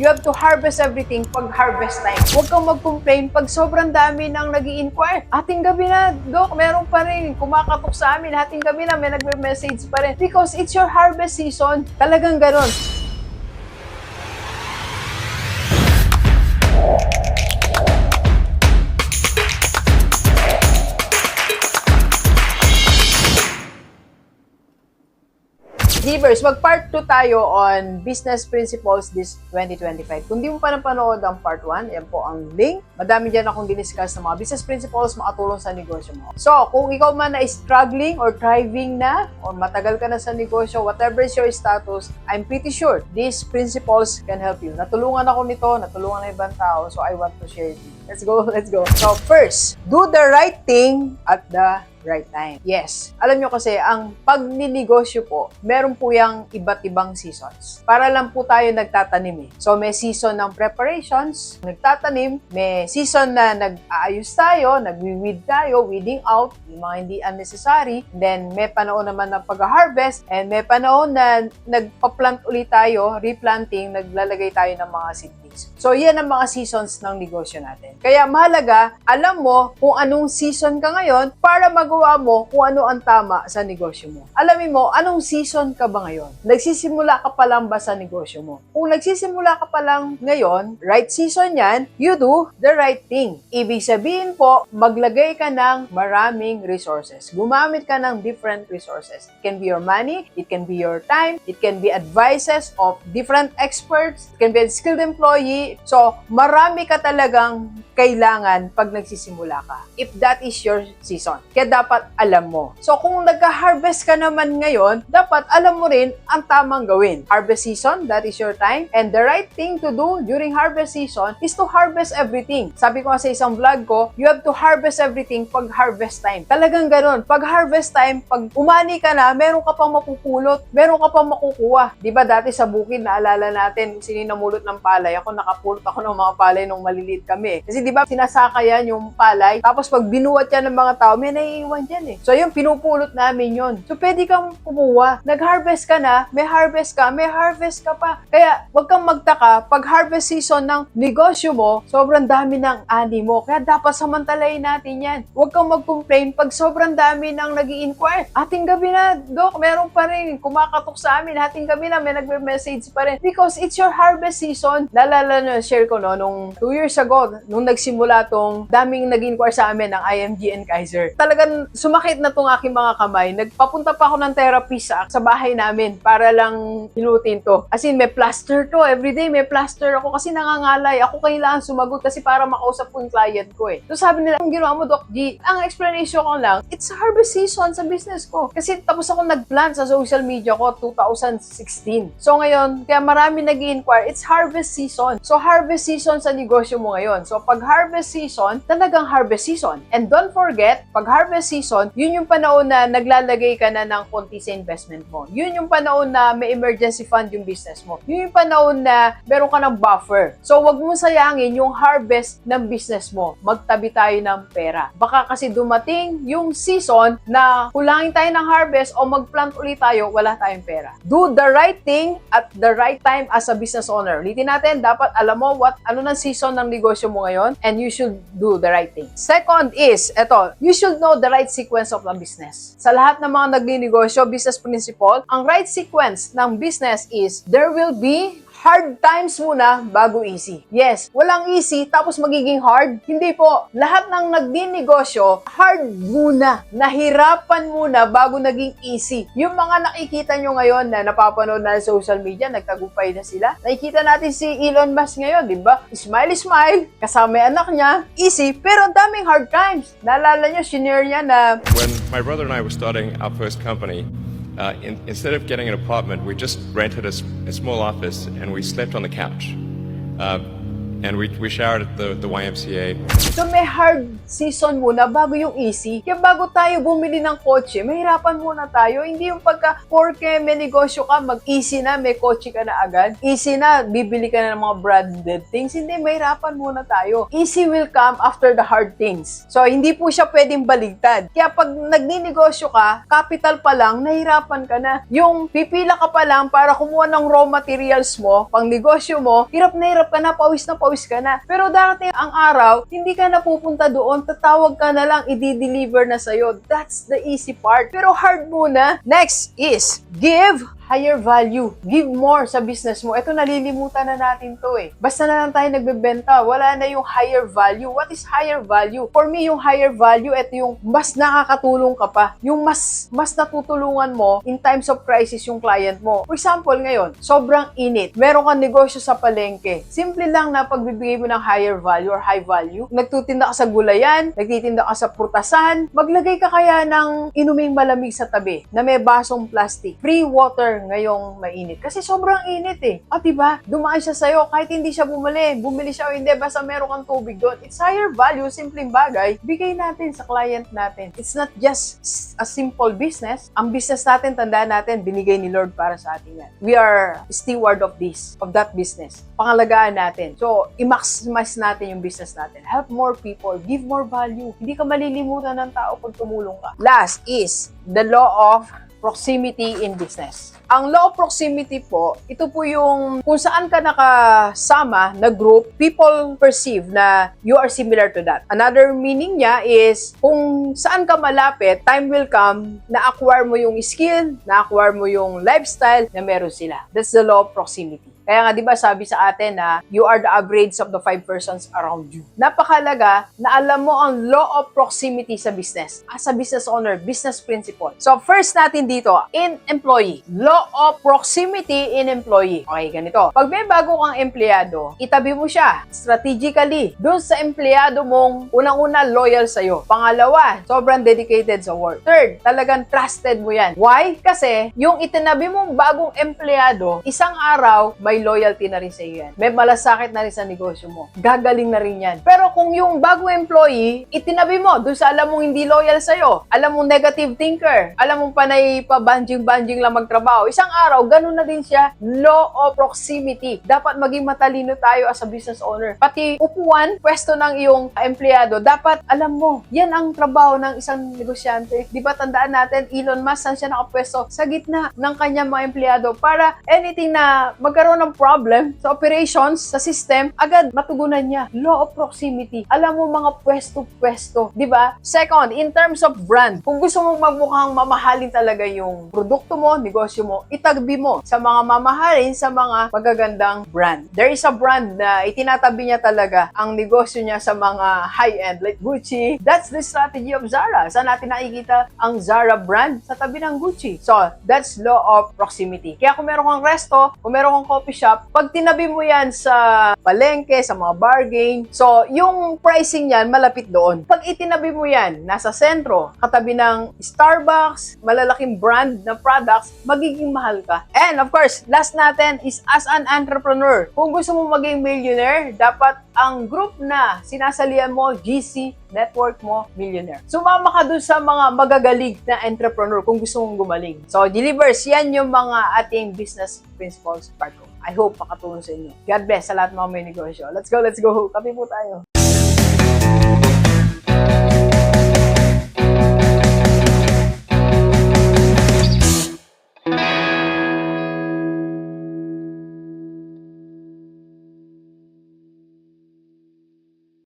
You have to harvest everything pag harvest time. Huwag kang mag-complain pag sobrang dami nang nag inquire Ating gabi na, Dok, meron pa rin kumakatok sa amin. Ating gabi na may nagme-message pa rin. Because it's your harvest season. Talagang ganon. Givers, mag-part 2 tayo on business principles this 2025. Kung di mo pa napanood ang part 1, yan po ang link. Madami dyan akong diniscuss ng mga business principles makatulong sa negosyo mo. So, kung ikaw man na struggling or thriving na, or matagal ka na sa negosyo, whatever is your status, I'm pretty sure these principles can help you. Natulungan ako nito, natulungan ng ibang tao, so I want to share it. Let's go, let's go. So, first, do the right thing at the right time. Yes. Alam nyo kasi, ang pagninegosyo po, meron po yung iba't ibang seasons. Para lang po tayo nagtatanim eh. So, may season ng preparations, nagtatanim, may season na nag-aayos tayo, nag-weed tayo, weeding out, yung mga hindi unnecessary. Then, may panahon naman na pag-harvest, and may panahon na nagpa-plant ulit tayo, replanting, naglalagay tayo ng mga seedlings. So, yan ang mga seasons ng negosyo natin. Kaya mahalaga, alam mo kung anong season ka ngayon para magawa mo kung ano ang tama sa negosyo mo. Alamin mo, anong season ka ba ngayon? Nagsisimula ka pa lang ba sa negosyo mo? Kung nagsisimula ka pa lang ngayon, right season yan, you do the right thing. Ibig sabihin po, maglagay ka ng maraming resources. Gumamit ka ng different resources. It can be your money, it can be your time, it can be advices of different experts, it can be skilled employee. So, marami ka talagang kailangan pag nagsisimula ka. If that is your season. Kaya dapat alam mo. So, kung nagka-harvest ka naman ngayon, dapat alam mo rin ang tamang gawin. Harvest season, that is your time. And the right thing to do during harvest season is to harvest everything. Sabi ko sa isang vlog ko, you have to harvest everything pag harvest time. Talagang ganun. Pag harvest time, pag umani ka na, meron ka pang mapupulot, meron ka pang makukuha. Di ba dati sa bukid, naalala natin, sino yung namulot ng palay? Ako nakapulot ako ng mga palay nung maliliit kami. Kasi di ba sinasaka yan yung palay, tapos pag binuwat yan ng mga tao, may naiiwan dyan eh. So yung pinupulot namin yon. So pwede kang kumuha. Nag-harvest ka na, may harvest ka, may harvest ka pa. Kaya wag kang magtaka, pag harvest season ng negosyo mo, sobrang dami ng ani mo. Kaya dapat samantalayin natin yan. Huwag kang mag-complain pag sobrang dami ng nag inquire Ating gabi na, Dok, meron pa rin kumakatok sa amin. Ating gabi na, may nagme-message pa rin. Because it's your harvest season. Lalala na, share ko no, nung two years ago, nung nagsimula tong daming nag inquire sa amin ng IMG and Kaiser. Talagang sumakit na tong aking mga kamay. Nagpapunta pa ako ng therapist sa, sa bahay namin para lang hinutin to. As in, may plaster to. Everyday may plaster ako kasi nangangalay. Ako kailangan sumagot kasi para makausap ko yung client ko eh. So sabi nila, ang ginawa mo, Doc G, ang explanation ko lang, it's harvest season sa business ko. Kasi tapos ako nag-plan sa social media ko 2016. So ngayon, kaya marami nag inquire it's harvest season. So harvest season sa negosyo mo ngayon. So pag harvest season, talagang harvest season. And don't forget, pag harvest season, yun yung panahon na naglalagay ka na ng konti sa investment mo. Yun yung panahon na may emergency fund yung business mo. Yun yung panahon na meron ka ng buffer. So wag mo sayangin yung harvest ng business mo. Magtabi tayo ng pera. Baka kasi dumating yung season na kulangin tayo ng harvest o mag-plant ulit tayo, wala tayong pera. Do the right thing at the right time as a business owner. Ulitin natin, dapat alam mo what ano ng season ng negosyo mo ngayon and you should do the right thing. Second is, eto, you should know the right sequence of the business. Sa lahat ng mga nagninegosyo, business principle, ang right sequence ng business is there will be hard times muna bago easy. Yes, walang easy tapos magiging hard. Hindi po. Lahat ng nagdinegosyo, hard muna. Nahirapan muna bago naging easy. Yung mga nakikita nyo ngayon na napapanood na sa social media, nagtagumpay na sila. Nakikita natin si Elon Musk ngayon, di ba? Smile, smile. Kasama yung anak niya. Easy, pero daming hard times. Naalala nyo, senior niya na When my brother and I were starting our first company, uh, in, instead of getting an apartment, we just rented a small office and we slept on the couch. Uh, and we, we showered at the, the YMCA. So may hard season muna bago yung easy. Kaya bago tayo bumili ng kotse, mahirapan muna tayo. Hindi yung pagka porke may negosyo ka, mag-easy na, may kotse ka na agad. Easy na, bibili ka na ng mga branded things. Hindi, mahirapan muna tayo. Easy will come after the hard things. So hindi po siya pwedeng baligtad. Kaya pag nagninegosyo ka, capital pa lang, nahirapan ka na. Yung pipila ka pa lang para kumuha ng raw materials mo, pang negosyo mo, hirap na hirap ka na, pawis na pawis ka na. Pero darating ang araw, hindi ka na pupunta doon, tatawag ka na lang, i-deliver na sa'yo. That's the easy part. Pero hard muna. Next is, give higher value. Give more sa business mo. Ito, nalilimutan na natin to eh. Basta na lang tayo nagbebenta, wala na yung higher value. What is higher value? For me, yung higher value, ito yung mas nakakatulong ka pa. Yung mas, mas natutulungan mo in times of crisis yung client mo. For example, ngayon, sobrang init. Meron kang negosyo sa palengke. Simple lang na pagbibigay mo ng higher value or high value. Nagtutinda ka sa gulayan, nagtitinda ka sa prutasan, maglagay ka kaya ng inuming malamig sa tabi na may basong plastic. Free water ngayong mainit. Kasi sobrang init eh. At diba, dumaan siya sa'yo kahit hindi siya bumili. Bumili siya o hindi, basta meron kang tubig doon. It's higher value, simpleng bagay. Bigay natin sa client natin. It's not just a simple business. Ang business natin, tandaan natin, binigay ni Lord para sa atin yan. We are steward of this, of that business. Pangalagaan natin. So, i-maximize natin yung business natin. Help more people. Give more value. Hindi ka malilimutan ng tao pag tumulong ka. Last is the law of proximity in business. Ang law of proximity po, ito po yung kung saan ka nakasama na group, people perceive na you are similar to that. Another meaning niya is kung saan ka malapit, time will come na acquire mo yung skill, na acquire mo yung lifestyle na meron sila. That's the law of proximity. Kaya nga, di ba, sabi sa atin na you are the average of the five persons around you. Napakalaga na alam mo ang law of proximity sa business. As a business owner, business principle. So, first natin dito, in employee. Law of proximity in employee. Okay, ganito. Pag may bago kang empleyado, itabi mo siya strategically dun sa empleyado mong unang-una loyal sa'yo. Pangalawa, sobrang dedicated sa work. Third, talagang trusted mo yan. Why? Kasi yung itinabi mong bagong empleyado, isang araw, may loyalty na rin sa iyo yan. May malasakit na rin sa negosyo mo. Gagaling na rin yan. Pero kung yung bagong employee, itinabi mo dun sa alam mong hindi loyal sa'yo, alam mong negative thinker, alam mong panay pa banjing-banjing lang magtrabaho, isang araw, ganun na din siya. Law of proximity. Dapat maging matalino tayo as a business owner. Pati upuan, pwesto ng iyong empleyado, dapat alam mo, yan ang trabaho ng isang negosyante. Di ba tandaan natin, Elon Musk, saan siya nakapwesto? Sa gitna ng kanyang mga empleyado para anything na magkaroon ng problem sa operations, sa system, agad matugunan niya. Law of proximity. Alam mo mga pwesto-pwesto. Di ba? Second, in terms of brand, kung gusto mo magmukhang mamahalin talaga yung produkto mo, negosyo mo, itagbi mo sa mga mamahalin sa mga magagandang brand. There is a brand na itinatabi niya talaga ang negosyo niya sa mga high-end like Gucci. That's the strategy of Zara. Saan natin nakikita ang Zara brand? Sa tabi ng Gucci. So, that's law of proximity. Kaya kung meron kang resto, kung meron kang coffee shop, pag tinabi mo yan sa palengke, sa mga bargain, so yung pricing yan malapit doon. Pag itinabi mo yan, nasa sentro, katabi ng Starbucks, malalaking brand na products, magiging mahal ka. And of course, last natin is as an entrepreneur. Kung gusto mo maging millionaire, dapat ang group na sinasalihan mo, GC, network mo, millionaire. Sumama ka dun sa mga magagaling na entrepreneur kung gusto mong gumaling. So, delivers, yan yung mga ating business principles part ko. I hope makatulong sa inyo. God bless sa lahat mga may negosyo. Let's go, let's go. Kape po tayo.